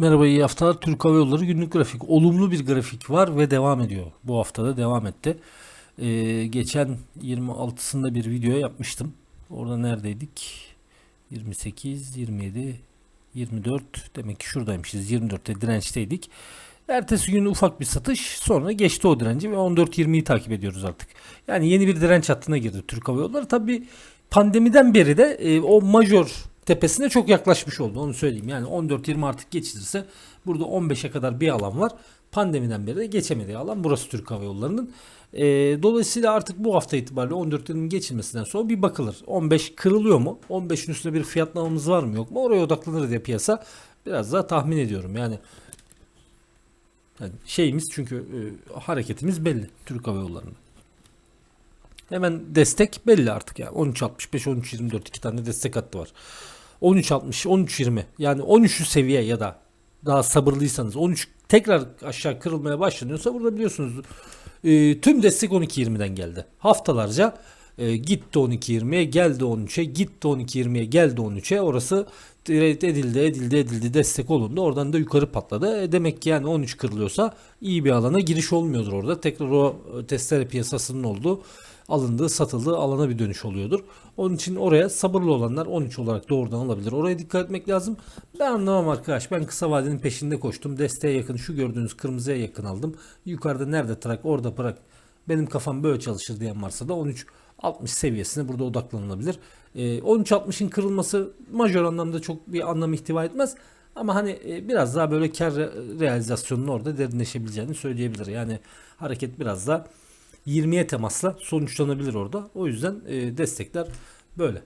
Merhaba iyi haftalar. Türk Hava Yolları günlük grafik. Olumlu bir grafik var ve devam ediyor. Bu haftada devam etti. Ee, geçen 26'sında bir video yapmıştım. Orada neredeydik? 28, 27, 24. Demek ki şuradaymışız. 24'te dirençteydik. Ertesi gün ufak bir satış. Sonra geçti o direnci ve 14.20'yi takip ediyoruz artık. Yani yeni bir direnç hattına girdi Türk Hava Yolları. Tabii pandemiden beri de e, o major tepesine çok yaklaşmış oldu onu söyleyeyim. Yani 14-20 artık geçilirse burada 15'e kadar bir alan var. Pandemiden beri de geçemediği alan burası Türk Hava Yolları'nın. E, dolayısıyla artık bu hafta itibariyle 14'lerin geçilmesinden sonra bir bakılır. 15 kırılıyor mu? 15'in üstünde bir fiyatlamamız var mı yok mu? Oraya odaklanır diye piyasa biraz daha tahmin ediyorum. Yani yani şeyimiz çünkü e, hareketimiz belli Türk Hava Yolları'nda. Hemen destek belli artık yani 13.65 13.24 iki tane destek hattı var. 13.60 13.20 yani 13'ü seviye ya da daha sabırlıysanız 13 tekrar aşağı kırılmaya başlanıyorsa burada biliyorsunuz e, tüm destek 12.20'den geldi. Haftalarca e, gitti 12.20'ye geldi 13'e gitti 12.20'ye geldi 13'e orası direkt edildi edildi edildi destek olundu oradan da yukarı patladı. E, demek ki yani 13 kırılıyorsa iyi bir alana giriş olmuyordur orada. Tekrar o e, testere piyasasının olduğu alındığı satıldığı alana bir dönüş oluyordur. Onun için oraya sabırlı olanlar 13 olarak doğrudan alabilir. Oraya dikkat etmek lazım. Ben anlamam arkadaş. Ben kısa vadenin peşinde koştum. Desteğe yakın şu gördüğünüz kırmızıya yakın aldım. Yukarıda nerede trak orada bırak. Benim kafam böyle çalışır diyen varsa da 13 60 seviyesine burada odaklanılabilir. Ee, 13-60'ın kırılması majör anlamda çok bir anlam ihtiva etmez. Ama hani e, biraz daha böyle kar re- realizasyonunun orada derinleşebileceğini söyleyebilir. Yani hareket biraz daha 20'ye temasla sonuçlanabilir orada. O yüzden e, destekler böyle.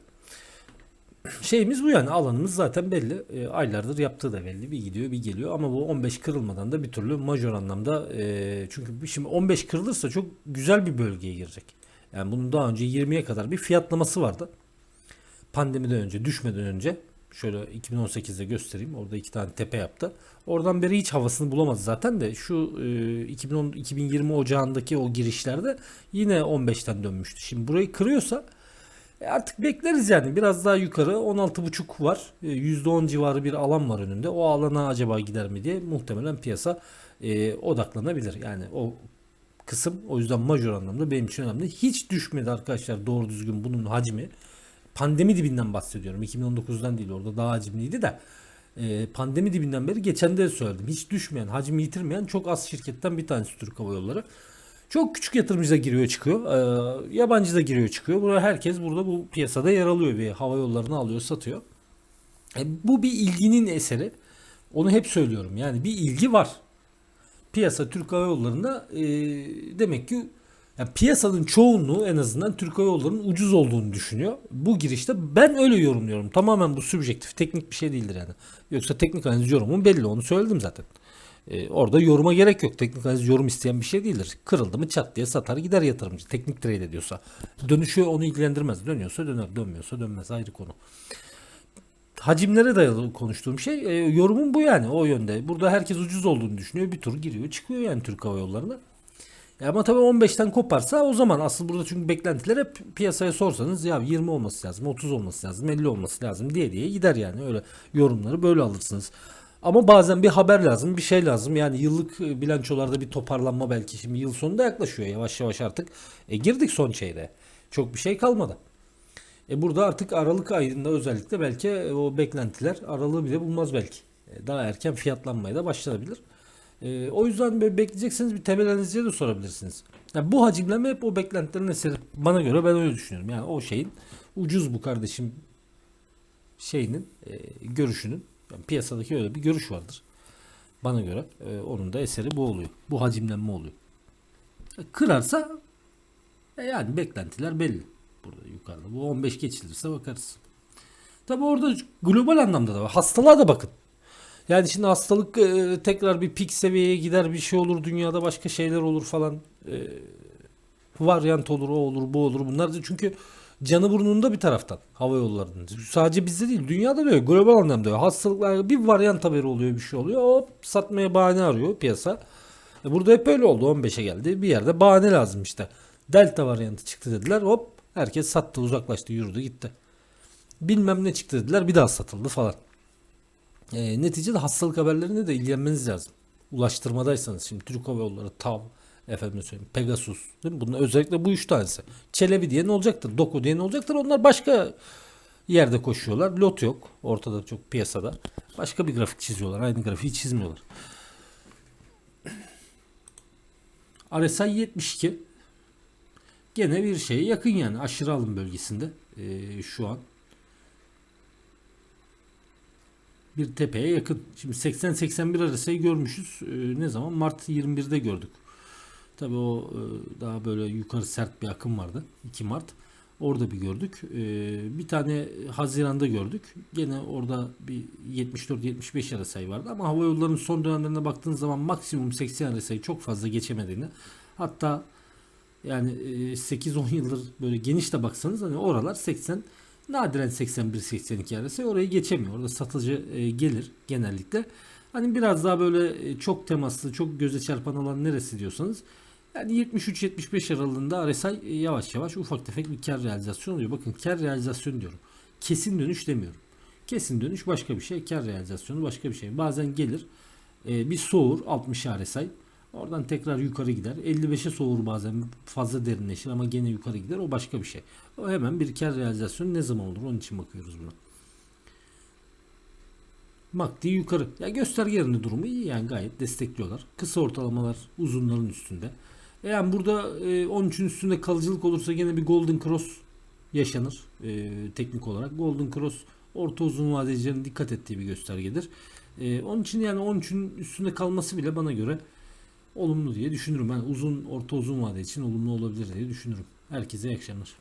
Şeyimiz bu yani alanımız zaten belli. E, aylardır yaptığı da belli. Bir gidiyor bir geliyor ama bu 15 kırılmadan da bir türlü majör anlamda e, çünkü şimdi 15 kırılırsa çok güzel bir bölgeye girecek. Yani bunun daha önce 20'ye kadar bir fiyatlaması vardı. Pandemiden önce düşmeden önce şöyle 2018'de göstereyim. Orada iki tane tepe yaptı. Oradan beri hiç havasını bulamadı zaten de şu e, 2010 2020 ocağındaki o girişlerde yine 15'ten dönmüştü. Şimdi burayı kırıyorsa e, artık bekleriz yani. Biraz daha yukarı 16.5 var. E, %10 civarı bir alan var önünde. O alana acaba gider mi diye muhtemelen piyasa e, odaklanabilir. Yani o kısım o yüzden majör anlamda benim için önemli. Hiç düşmedi arkadaşlar doğru düzgün bunun hacmi. Pandemi dibinden bahsediyorum. 2019'dan değil orada daha hacimliydi de. E, pandemi dibinden beri geçen de söyledim. Hiç düşmeyen, hacmi yitirmeyen çok az şirketten bir tanesi Türk Hava Yolları. Çok küçük yatırımcı da giriyor çıkıyor. E, yabancı da giriyor çıkıyor. Burada herkes burada bu piyasada yer alıyor ve hava yollarını alıyor satıyor. E, bu bir ilginin eseri. Onu hep söylüyorum. Yani bir ilgi var. Piyasa Türk Hava Yolları'nda e, demek ki yani piyasanın çoğunluğu en azından Türk Hava Yolları'nın ucuz olduğunu düşünüyor. Bu girişte ben öyle yorumluyorum. Tamamen bu subjektif, teknik bir şey değildir yani. Yoksa teknik analiz yorumum belli. Onu söyledim zaten. Ee, orada yoruma gerek yok. Teknik analiz yorum isteyen bir şey değildir. Kırıldı mı çat diye satar gider yatırımcı. Teknik trade ediyorsa. Dönüşü onu ilgilendirmez. Dönüyorsa döner, dönmüyorsa dönmez. Ayrı konu. Hacimlere dayalı konuştuğum şey e, yorumum bu yani o yönde. Burada herkes ucuz olduğunu düşünüyor. Bir tur giriyor çıkıyor yani Türk Hava Yolları'na. Ya ama tabii 15'ten koparsa o zaman asıl burada çünkü beklentiler hep piyasaya sorsanız ya 20 olması lazım, 30 olması lazım, 50 olması lazım diye diye gider yani öyle yorumları böyle alırsınız. Ama bazen bir haber lazım, bir şey lazım. Yani yıllık e, bilançolarda bir toparlanma belki şimdi yıl sonunda yaklaşıyor yavaş yavaş artık. E, girdik son çeyreğe. Çok bir şey kalmadı. E burada artık Aralık ayında özellikle belki e, o beklentiler aralığı bile bulmaz belki. E, daha erken fiyatlanmaya da başlanabilir. E, o yüzden böyle bekleyecekseniz bir temel analizciye de sorabilirsiniz. Yani bu hacimleme hep o beklentilerin eseri. Bana göre ben öyle düşünüyorum. Yani o şeyin ucuz bu kardeşim şeyinin e, görüşünün yani piyasadaki öyle bir görüş vardır. Bana göre e, onun da eseri bu oluyor. Bu hacimlenme oluyor. E, kırarsa e, yani beklentiler belli. Yukarıda. Bu 15 geçilirse bakarız. Tabi orada global anlamda da var. Hastalığa da bakın. Yani şimdi hastalık e, tekrar bir pik seviyeye gider bir şey olur dünyada başka şeyler olur falan. E, varyant olur o olur bu olur bunlar da çünkü canı burnunda bir taraftan hava yollarının. Sadece bizde değil dünyada da öyle global anlamda öyle. Hastalıklar bir varyant haberi oluyor bir şey oluyor hop satmaya bahane arıyor piyasa. E, burada hep öyle oldu 15'e geldi bir yerde bahane lazım işte. Delta varyantı çıktı dediler hop herkes sattı uzaklaştı yürüdü gitti. Bilmem ne çıktı dediler bir daha satıldı falan. E, neticede hastalık haberlerine de ilgilenmeniz lazım. Ulaştırmadaysanız şimdi Türk Hava Yolları, TAV, efendim söyleyeyim Pegasus değil mi? Bunlar özellikle bu üç tanesi. Çelebi diye ne olacaktır? Doku diye ne olacaktır? Onlar başka yerde koşuyorlar. Lot yok. Ortada çok piyasada. Başka bir grafik çiziyorlar. Aynı grafiği çizmiyorlar. RSI 72 gene bir şeye yakın yani aşırı alım bölgesinde ee, şu an bir tepeye yakın. Şimdi 80-81 RSI'yi görmüşüz. Ee, ne zaman? Mart 21'de gördük. Tabii o e, daha böyle yukarı sert bir akım vardı. 2 Mart. Orada bir gördük. Ee, bir tane Haziran'da gördük. Gene orada bir 74-75 RSI vardı ama hava yollarının son dönemlerine baktığınız zaman maksimum 80 RSI çok fazla geçemediğini hatta yani e, 8-10 yıldır böyle geniş de baksanız hani oralar 80 nadiren 81-82 RSI orayı geçemiyor. Orada satıcı e, gelir genellikle. Hani biraz daha böyle e, çok temaslı, çok göze çarpan alan neresi diyorsanız yani 73-75 aralığında RSI e, yavaş yavaş ufak tefek bir kar realizasyonu oluyor. Bakın kar realizasyonu diyorum. Kesin dönüş demiyorum. Kesin dönüş başka bir şey. Kar realizasyonu başka bir şey. Bazen gelir e, bir soğur 60 RSI. Oradan tekrar yukarı gider. 55'e soğur bazen fazla derinleşir ama gene yukarı gider. O başka bir şey. O hemen bir kar realizasyonu ne zaman olur? Onun için bakıyoruz buna. MACD yukarı. Ya göstergelerinde durumu iyi yani gayet destekliyorlar. Kısa ortalamalar uzunların üstünde. E Yani burada e, 13'ün üstünde kalıcılık olursa gene bir Golden Cross yaşanır e, teknik olarak. Golden Cross orta uzun vadecilerin dikkat ettiği bir göstergedir. E, onun için yani 13'ün üstünde kalması bile bana göre olumlu diye düşünürüm. Ben uzun orta uzun vade için olumlu olabilir diye düşünürüm. Herkese iyi akşamlar.